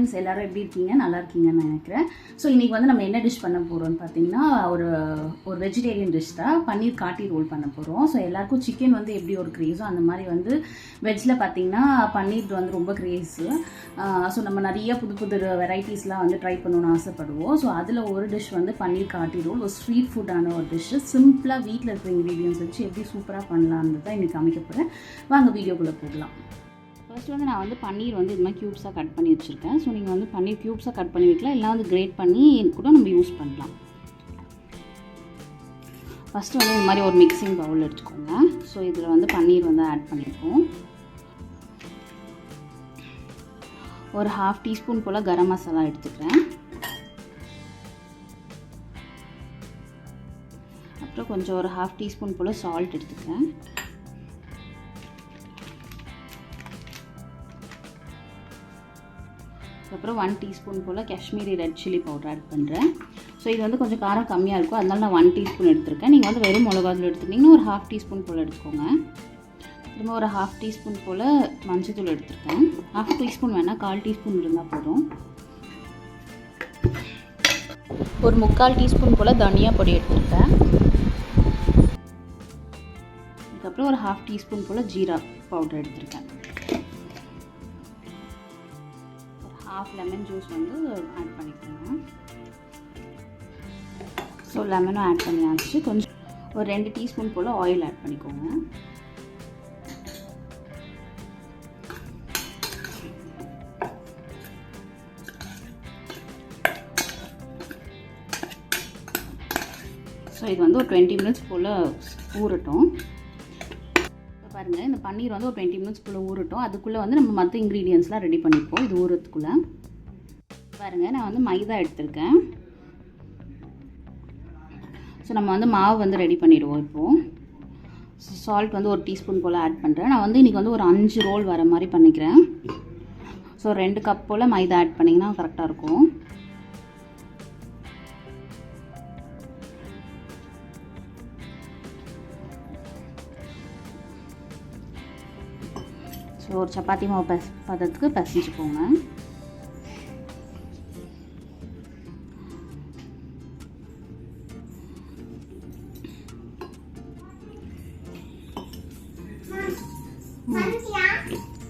Friends எல்லாரும் எப்படி இருக்கீங்க? நல்லா இருக்கீங்கன்னு நினைக்கிறேன். ஸோ இன்றைக்கி வந்து நம்ம என்ன டிஷ் பண்ண போகிறோம்னு பார்த்தீங்கன்னா ஒரு ஒரு வெஜிடேரியன் டிஷ் தான். பன்னீர் காட்டி ரோல் பண்ண போகிறோம் ஸோ எல்லாருக்கும் சிக்கன் வந்து எப்படி ஒரு க்ரேஸோ அந்த மாதிரி வந்து வெஜ்ஜில் பார்த்தீங்கன்னா பன்னீர் வந்து ரொம்ப க்ரேஸு ஸோ நம்ம நிறைய புது புது வெரைட்டிஸ்லாம் வந்து ட்ரை பண்ணணும்னு ஆசைப்படுவோம். ஸோ அதில் ஒரு டிஷ் வந்து பன்னீர் காட்டி ரோல் ஒரு ஸ்ட்ரீட் ஃபுட்டான ஒரு டிஷ்ஷு சிம்பிளாக வீட்டில் இருக்கிற இன்க்ரீடியன்ஸ் வச்சு எப்படி சூப்பராக பண்ணலான்னு தான் இன்றைக்கி காமிக்க போகிறேன் வாங்க வீடியோக்குள்ளே போகலாம். ஃபஸ்ட்டு வந்து நான் வந்து பன்னீர் வந்து இது மாதிரி க்யூப்ஸாக கட் பண்ணி வச்சுருக்கேன். ஸோ நீங்கள் வந்து பன்னீர் க்யூப்ஸாக கட் பண்ணி வைக்கலாம். இல்லை வந்து கிரேட் பண்ணி கூட நம்ம யூஸ் பண்ணலாம். ஃபஸ்ட்டு வந்து இந்த மாதிரி ஒரு மிக்சிங் பவுல் எடுத்துக்கோங்க. ஸோ இதில் வந்து பன்னீர் வந்து ஆட் பண்ணியிருக்கோம் ஒரு ஹாஃப் டீஸ்பூன் போல் கரம் மசாலா எடுத்துக்கிறேன். அப்புறம் கொஞ்சம் ஒரு ஹாஃப் டீஸ்பூன் போல் சால்ட் எடுத்துக்கிறேன். அதுக்கப்புறம் ஒன் டீஸ்பூன் போல் Kashmiri red chilli powder add பண்ணுறேன் ஸோ இது வந்து கொஞ்சம் காரம் கம்மியாக இருக்கும். அதனால நான் ஒன் டீஸ்பூன் எடுத்திருக்கேன். நீங்கள் வந்து வெறும் மிளகாத்தூள் எடுத்துட்டிங்கன்னா ஒரு ஹாஃப் டீஸ்பூன் போல் எடுத்துக்கோங்க. திரும்ப ஒரு ஹாஃப் டீஸ்பூன் போல் மஞ்சத்தூள் எடுத்திருக்கேன். ஹாஃப் டீஸ்பூன் வேணால் கால் டீஸ்பூன் இருந்தால் போதும். ஒரு முக்கால் டீஸ்பூன் போல் தனியா பொடி எடுத்திருக்கேன். அதுக்கப்புறம் ஒரு ஹாஃப் டீஸ்பூன் போல் ஜீரா பவுடர் எடுத்திருக்கேன். ஹாஃப் லெமன் ஜூஸ் வந்து ஆட் பண்ணிக்கோங்க. ஸோ லெமனும் ஆட் பண்ணியாச்சு. கொஞ்சம் ஒரு ரெண்டு டீஸ்பூன் போல் ஆயில் ஆட் பண்ணிக்கோங்க. ஸோ இது வந்து ஒரு டுவெண்ட்டி மினிட்ஸ் போல் ஊறட்டும். பாருங்கள் இந்த பன்னீர் வந்து ஒரு டுவெண்ட்டி மினிட்ஸ் ஊறட்டும். அதுக்குள்ளே வந்து நம்ம மற்ற இன்க்ரீடியன்ஸ்லாம் ரெடி பண்ணிப்போம். இது ஊறத்துக்குள்ளே பாருங்கள் நான் வந்து மைதா எடுத்திருக்கேன். ஸோ நம்ம வந்து மாவு வந்து ரெடி பண்ணிடுவோம் இப்போது சால்ட் வந்து ஒரு டீஸ்பூன் போல் ஆட் பண்ணுறேன் நான் வந்து இன்றைக்கி வந்து ஒரு அஞ்சு ரோல் வர மாதிரி பண்ணிக்கிறேன். ஸோ ரெண்டு கப் போல் மைதா ஆட் பண்ணிங்கன்னா கரெக்டாக இருக்கும். ஒரு சப்பாத்தி மாவு பஸ் பதத்துக்கு பசிச்சுக்கோங்க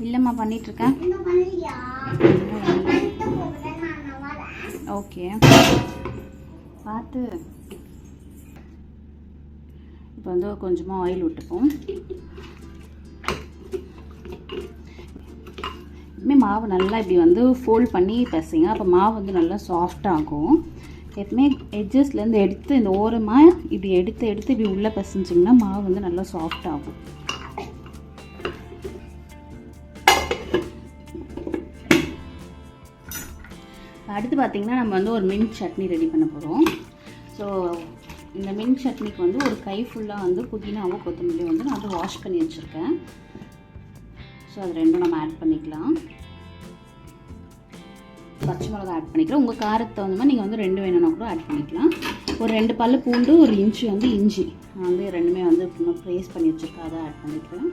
இல்லைம்மா பண்ணிகிட்ருக்கேன் ஓகே. பார்த்து. இப்போ வந்து கொஞ்சமாக ஆயில் விட்டுப்போம் எப்பவுமே மாவு நல்லா இப்படி வந்து ஃபோல்ட் பண்ணி பசைங்க. அப்போ மாவு வந்து நல்லா சாஃப்டாகும் எப்பவுமே எட்ஜஸ்ட்லேருந்து எடுத்து இந்த ஓரமாக இப்படி எடுத்து எடுத்து இப்படி உள்ளே பசைஞ்சிங்கன்னா மாவு வந்து நல்லா சாஃப்ட் ஆகும். அடுத்து பார்த்திங்கன்னா நம்ம வந்து ஒரு மின் சட்னி ரெடி பண்ண போகிறோம் ஸோ இந்த மின் சட்னிக்கு வந்து ஒரு கை ஃபுல்லாக வந்து புதினாவும் கொத்தமல்லியும் வந்து நான் வந்து வாஷ் பண்ணி வச்சுருக்கேன். ஸோ அது ரெண்டும் நம்ம ஆட் பண்ணிக்கலாம். பச்சை மிளகா ஆட் பண்ணிக்கிறேன் உங்கள் காரத்தை தகுந்த மாதிரி நீங்கள் வந்து ரெண்டு வேணும்னா கூட ஆட் பண்ணிக்கலாம். ஒரு ரெண்டு பல்லு பூண்டு ஒரு இன்ச்சு வந்து இஞ்சி. நான் வந்து ரெண்டுமே வந்து ப்ரேஸ் பண்ணி வச்சுருக்கேன். அதை ஆட் பண்ணிக்கிறேன்.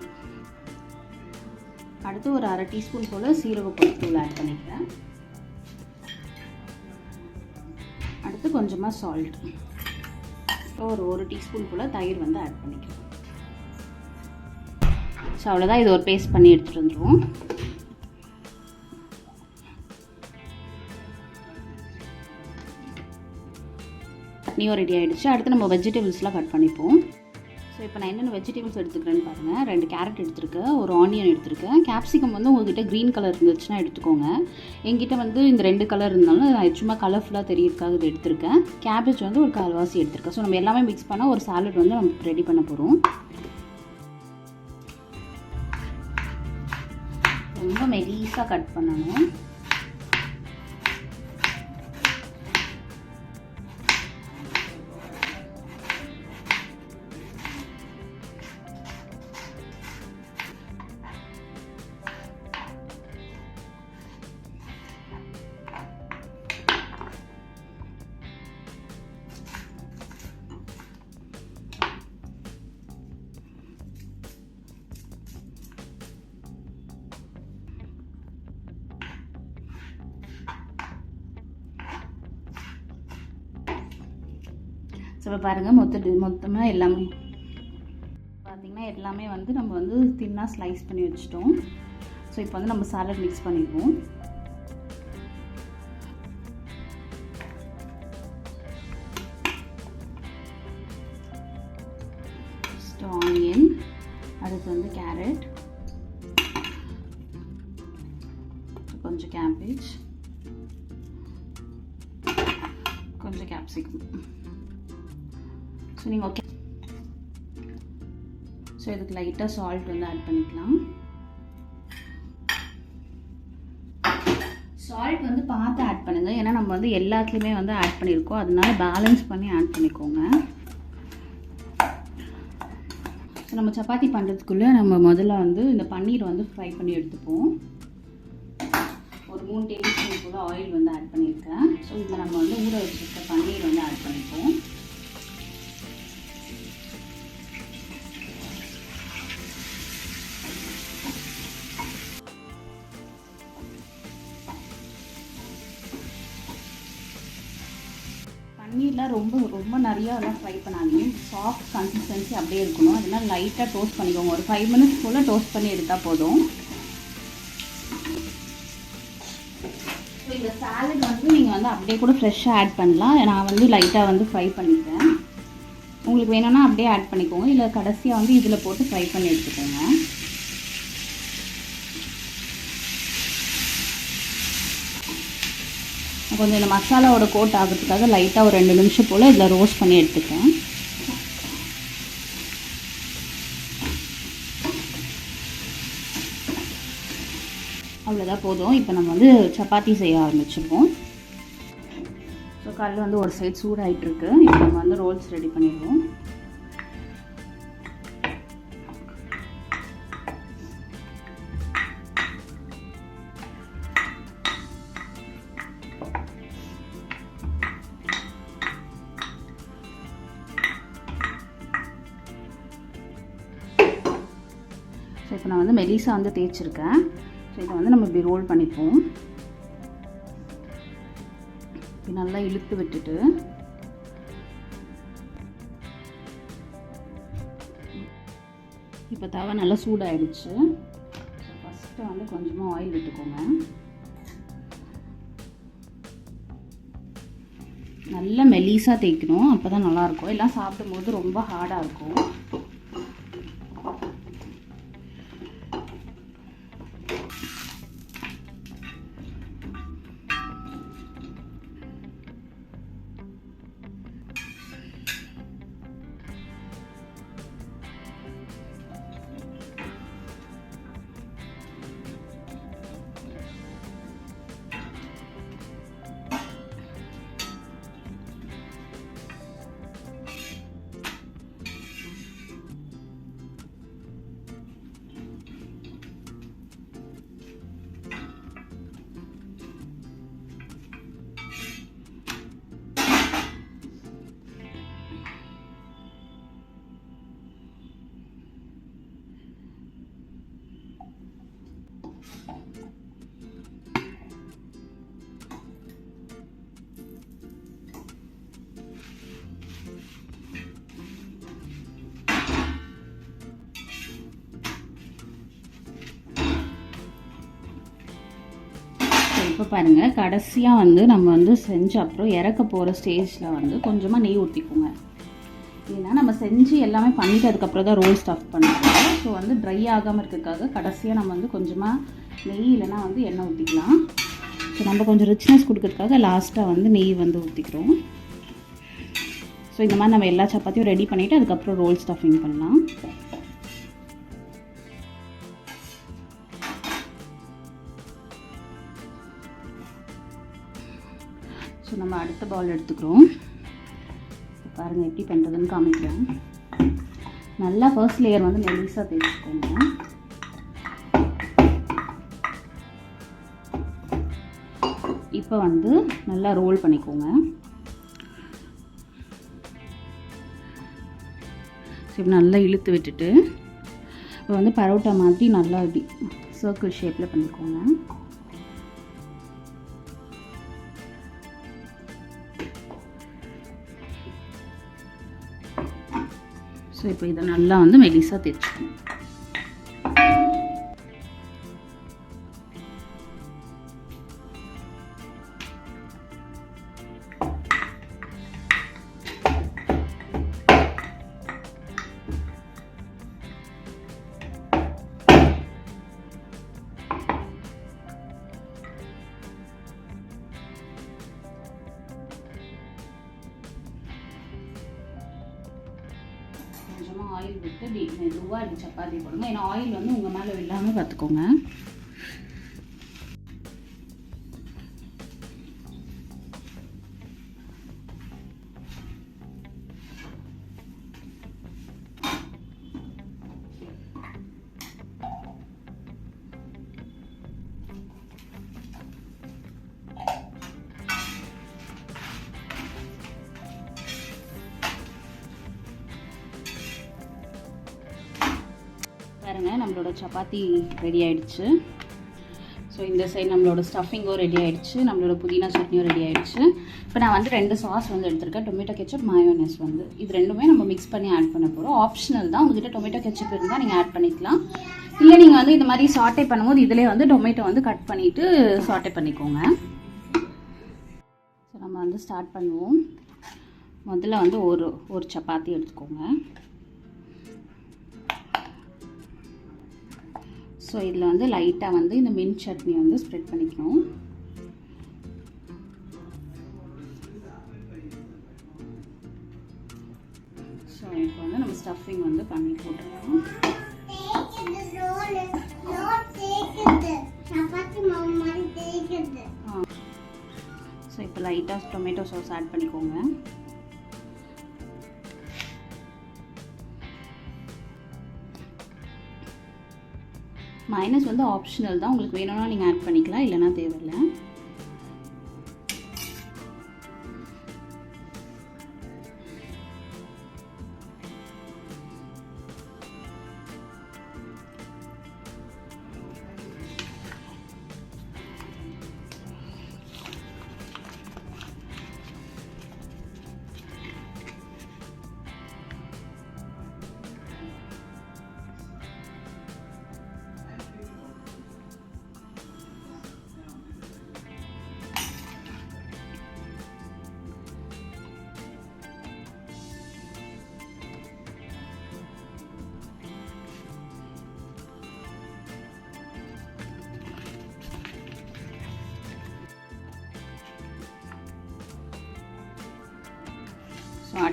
அடுத்து ஒரு அரை டீஸ்பூன் போல் சீரக பொருட்கள் ஆட் பண்ணிக்கிறேன். அடுத்து கொஞ்சமாக சால்ட் ஒரு ஒரு டீஸ்பூன் போல் தயிர் வந்து ஆட் பண்ணிக்கிறேன். ஸோ அவ்வளோதான் இது ஒரு பேஸ்ட் பண்ணி எடுத்துகிட்டு வந்துடுவோம் சட்னியும் ரெடி ஆகிடுச்சு அடுத்து நம்ம வெஜிடபிள்ஸ்லாம் கட் பண்ணிப்போம். ஸோ இப்போ நான் என்னென்ன வெஜிடபிள்ஸ் எடுத்துக்கிறேன்னு பாருங்கள் ரெண்டு கேரட் எடுத்திருக்கேன் ஒரு ஆனியன் எடுத்திருக்கேன். கேப்சிகம் வந்து உங்ககிட்ட க்ரீன் கலர் இருந்துச்சுன்னா எடுத்துக்கோங்க. எங்கிட்ட வந்து இந்த ரெண்டு கலர் இருந்தாலும் நான் சும்மா கலர்ஃபுல்லாக தெரியறதுக்காக இது எடுத்திருக்கேன். கேபேஜ் வந்து ஒரு கால்வாசி எடுத்திருக்கேன். ஸோ நம்ம எல்லாமே மிக்ஸ் பண்ணால் ஒரு சாலட் வந்து நம்ம ரெடி பண்ண போகிறோம் ரொம்ப மெலீஸாக கட் பண்ணணும். இப்போ பாருங்கள் மொத்த மொத்தமாக எல்லாமே. பார்த்திங்கன்னா எல்லாமே வந்து நம்ம வந்து தின்னாக ஸ்லைஸ் பண்ணி வச்சுட்டோம். ஸோ இப்போ வந்து நம்ம சாலட் மிக்ஸ் பண்ணிடுவோம். ஆனியன் அடுத்து வந்து கேரட் கொஞ்சம் கேபேஜ் கொஞ்சம் கேப்சிகம் ஸோ நீங்கள் ஓகே ஸோ இதுக்கு லைட்டாக சால்ட் வந்து ஆட் பண்ணிக்கலாம். சால்ட் வந்து பார்த்து ஆட் பண்ணுங்கள் ஏன்னா நம்ம வந்து எல்லாத்துலேயுமே வந்து ஆட் பண்ணியிருக்கோம். அதனால பேலன்ஸ் பண்ணி ஆட் பண்ணிக்கோங்க. ஸோ நம்ம சப்பாத்தி பண்ணுறதுக்குள்ளே நம்ம முதல்ல வந்து இந்த பன்னீர் வந்து ஃப்ரை பண்ணி எடுத்துப்போம். ஒரு மூணு டேபிள் ஸ்பூன் கூட ஆயில் வந்து ஆட் பண்ணியிருக்கேன். ஸோ இதில் நம்ம வந்து ஊற வச்சுருக்க பன்னீர் வந்து ஆட் பண்ணிப்போம். பன்னீர்லாம் ரொம்ப ரொம்ப நிறையா எல்லாம் ஃப்ரை பண்ணாதீங்க. சாஃப்ட் கன்சிஸ்டன்சி அப்படியே இருக்கணும். அதனால் லைட்டாக டோஸ்ட் பண்ணிக்கோங்க. ஒரு ஃபைவ் மினிட்ஸ் போல் டோஸ்ட் பண்ணி எடுத்தால் போதும். ஸோ இந்த சாலட் வந்து நீங்கள் வந்து அப்படியே கூட ஃப்ரெஷ்ஷாக ஆட் பண்ணலாம். நான் வந்து லைட்டாக வந்து ஃப்ரை பண்ணிக்கிறேன். உங்களுக்கு வேணும்னா அப்படியே ஆட் பண்ணிக்கோங்க. இல்லை கடைசியாக வந்து இதில் போட்டு ஃப்ரை பண்ணி எடுத்துக்கோங்க. கொஞ்சம் இந்த மசாலாவோட கோட் ஆகிறதுக்காக லைட்டாக ஒரு ரெண்டு நிமிஷம் போல் இதில் ரோஸ்ட் பண்ணி எடுத்துக்கேன் அவ்வளோதான் போதும். இப்போ நம்ம வந்து சப்பாத்தி செய்ய ஆரம்பிச்சிருவோம். ஸோ கல் வந்து ஒரு சைட் சூடாகிட்டுருக்கு இப்போ நம்ம வந்து ரோல்ஸ் ரெடி பண்ணிடுவோம். ஸோ இப்போ நான் வந்து மெலிசா வந்து தேய்ச்சிருக்கேன். ஸோ இதை வந்து நம்ம இப்படி ரோல் பண்ணிப்போம். இப்படி நல்லா இழுத்து விட்டுட்டு. இப்போ தவை நல்லா சூடாயிடுச்சு. ஃபஸ்ட்டு வந்து கொஞ்சமாக ஆயில் விட்டுக்கோங்க. நல்லா மெலிசாக தேய்க்கணும். அப்போ தான் நல்லாயிருக்கும் எல்லாம் சாப்பிடும்போது ரொம்ப ஹார்டாக இருக்கும். இப்போ பாருங்கள் கடைசியாக வந்து நம்ம வந்து செஞ்ச அப்புறம் இறக்க போகிற ஸ்டேஜில் வந்து கொஞ்சமாக நெய் ஊற்றிக்கோங்க ஏன்னா நம்ம செஞ்சு எல்லாமே பண்ணிட்டு அதுக்கப்புறம் தான் ரோல் ஸ்டஃப் பண்ணுவோம் ஸோ வந்து ட்ரை ஆகாமல் இருக்கிறதுக்காக கடைசியாக நம்ம வந்து கொஞ்சமாக நெய் இல்லைன்னா வந்து எண்ணெய் ஊற்றிக்கலாம் ஸோ நம்ம கொஞ்சம் ரிச்னஸ் கொடுக்கறதுக்காக லாஸ்ட்டாக வந்து நெய் வந்து ஊற்றிக்கிறோம் ஸோ இந்த மாதிரி நம்ம எல்லா சப்பாத்தியும் ரெடி பண்ணிவிட்டு அதுக்கப்புறம் ரோல் ஸ்டஃபிங் பண்ணலாம். ஸோ நம்ம அடுத்த பவுல் எடுத்துக்கிறோம். பாருங்கள் எப்படி பண்ணுறதுன்னு காமிக்கிறேன். நல்லா ஃபர்ஸ்ட் லேயர் வந்து மெலிசாக தேய்ச்சிக்கோங்க. இப்போ வந்து நல்லா ரோல் பண்ணிக்கோங்க. சரி நல்லா இழுத்து விட்டுட்டு இப்போ வந்து பரோட்டா மாதிரி நல்லா இப்படி சர்க்கிள் ஷேப்பில் பண்ணிக்கோங்க. ஸோ இப்போ இதை நல்லா வந்து மெலிசாக தேய்ச்சிக்கணும். கொஞ்சமாக ஆயில் விட்டு மெதுவாக இப்படி சப்பாத்தி போடுங்க ஏன்னா ஆயில் வந்து உங்கள் மேலே விழாமல் பார்த்துக்கோங்க. பாருங்கள் நம்மளோட சப்பாத்தி ரெடி ஆயிடுச்சு. ஸோ இந்த சைடு நம்மளோட ஸ்டஃபிங்கும் ரெடி ஆயிடுச்சு. நம்மளோட புதினா சட்னியும் ரெடி ஆயிடுச்சு. இப்போ நான் வந்து ரெண்டு சாஸ் வந்து எடுத்திருக்கேன். டொமேட்டோ கெச்சப் மயோனஸ் வந்து. இது ரெண்டுமே நம்ம மிக்ஸ் பண்ணி ஆட் பண்ண போகிறோம் ஆப்ஷனல் தான். உங்ககிட்ட டொமேட்டோ கெச்சப் இருந்தால் நீங்கள் ஆட் பண்ணிக்கலாம். இல்லை நீங்கள் வந்து இந்த மாதிரி சாட்டே பண்ணும்போது இதிலே வந்து டொமேட்டோ வந்து கட் பண்ணிவிட்டு சாட்டே பண்ணிக்கோங்க. ஸோ நம்ம வந்து ஸ்டார்ட் பண்ணுவோம். முதல்ல வந்து ஒரு ஒரு சப்பாத்தி எடுத்துக்கோங்க. ஸோ இதில் வந்து லைட்டாக வந்து இந்த மின் சட்னி வந்து ஸ்ப்ரெட் பண்ணிக்கணும் ஸோ இப்போ வந்து நம்ம ஸ்டஃபிங் வந்து பண்ணி போட்டுருக்கோம் ஸோ இப்போ லைட்டாக டொமேட்டோ சாஸ் ஆட் பண்ணிக்கோங்க. மைனஸ் வந்து ஆப்ஷனல் தான். உங்களுக்கு வேணும்னா நீங்கள் ஆட் பண்ணிக்கலாம் இல்லைனா தேவையில்லை.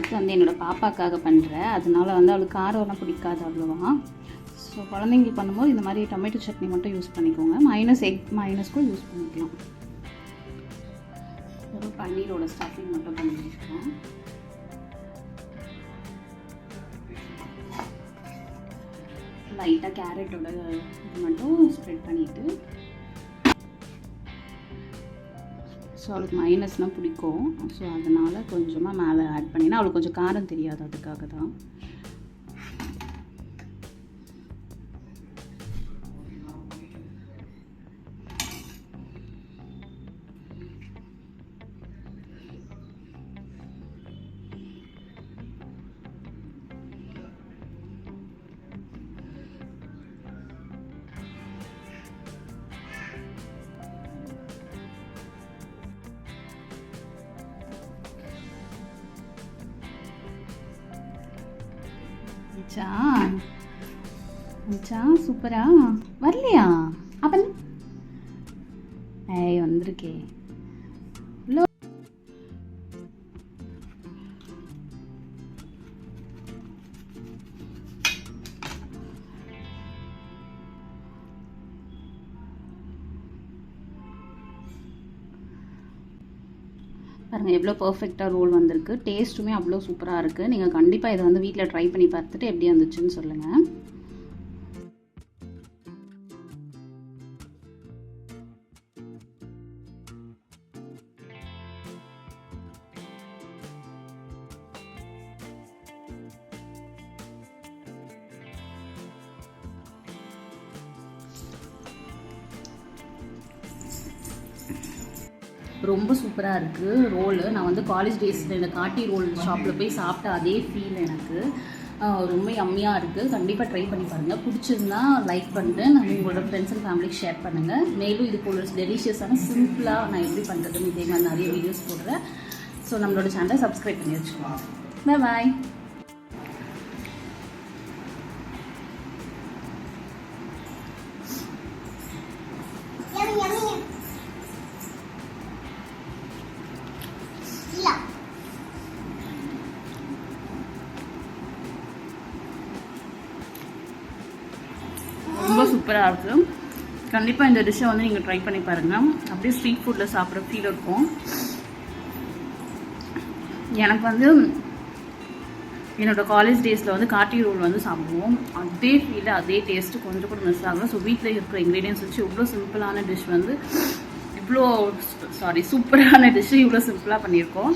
ஸ்நாக்ஸ் வந்து என்னோடய பாப்பாக்காக பண்ணுறேன் அதனால வந்து அவளுக்கு காரம்லாம் பிடிக்காது அவ்வளோவா. ஸோ குழந்தைங்களுக்கு பண்ணும்போது இந்த மாதிரி டொமேட்டோ சட்னி மட்டும் யூஸ் பண்ணிக்கோங்க. மைனஸ் எக் மைனஸ் கூட யூஸ் பண்ணிக்கலாம். ஒரு பன்னீரோட ஸ்டஃபிங் மட்டும் பண்ணி லைட்டாக கேரட்டோட இது மட்டும் ஸ்ப்ரெட் பண்ணிவிட்டு ஸோ அவளுக்கு மைனஸ்னால் பிடிக்கும். ஸோ அதனால் கொஞ்சமாக மேலே ஆட் பண்ணினா அவளுக்கு கொஞ்சம் காரம் தெரியாது அதுக்காக தான் மச்சான். மச்சான் சூப்பரா வரலையா? அப்பன் ஏய் வந்திருக்கே. பாருங்கள் எவ்வளோ பர்ஃபெக்டாக ரோல் வந்திருக்கு. டேஸ்ட்டுமே அவ்வளோ சூப்பராக இருக்குது நீங்கள் கண்டிப்பாக இதை வந்து வீட்டில் ட்ரை பண்ணி பார்த்துட்டு எப்படி வந்துச்சுன்னு சொல்லுங்கள் ரொம்ப சூப்பராக இருக்குது ரோலு. நான் வந்து காலேஜ் டேஸில் இந்த காட்டி ரோல் ஷாப்பில் போய் சாப்பிட்ட அதே ஃபீல் எனக்கு. ரொம்ப யம்மியாக இருக்குது கண்டிப்பாக ட்ரை பண்ணி பாருங்கள் பிடிச்சிருந்தா லைக் பண்ணிட்டு நான் உங்களோட ஃப்ரெண்ட்ஸ் அண்ட் ஃபேமிலிக்கு ஷேர் பண்ணுங்கள் மேலும் இது போல டெலிஷியஸான சிம்பிளாக நான் எப்படி பண்ணுறதுன்னு இதே மாதிரி நிறைய வீடியோஸ் போடுறேன். ஸோ நம்மளோட சேனலை சப்ஸ்கிரைப் பண்ணி வச்சுக்கோங்க. பாய் சூப்பராக இருக்குது கண்டிப்பாக இந்த டிஷ்ஷை வந்து நீங்கள் ட்ரை பண்ணி பாருங்கள் அப்படியே ஸ்ட்ரீட் ஃபுட்டில் சாப்பிட்ற ஃபீல் இருக்கும். எனக்கு வந்து என்னோட காலேஜ் டேஸில் வந்து காட்டி ரோல் வந்து சாப்பிடுவோம். அதே ஃபீல் அதே டேஸ்ட்டு கொஞ்சம் கூட மிஸ் ஆகும். ஸோ வீட்டில் இருக்கிற இன்க்ரீடியன்ஸ் வச்சு இவ்வளோ சிம்பிளான டிஷ் வந்து இவ்வளோ சாரி சூப்பரான டிஷ்ஷு இவ்வளோ சிம்பிளாக பண்ணியிருக்கோம்.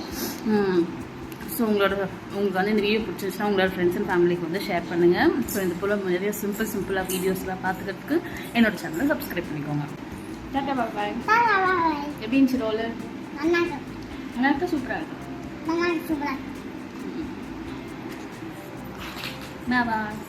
ஸோ உங்களோட உங்களுக்கு வந்து இந்த வீடியோ பிடிச்சிருச்சுன்னா உங்களோட ஃப்ரெண்ட்ஸ் அண்ட் ஃபேமிலிக்கு வந்து ஷேர் பண்ணுங்கள் ஸோ இது போல் நிறைய சிம்பிள் சிம்பிளாக வீடியோஸ்லாம் பார்த்துக்கிறதுக்கு என்னோட சேனலை சப்ஸ்கிரைப் பண்ணிக்கோங்க. Tata bye. எப்படி இருந்துச்சு நல்லா இருக்கு. நல்லா இருக்கா? சூப்பராக இருக்கு? நல்லா இருக்கு, சூப்பரா இருக்கு. பாய்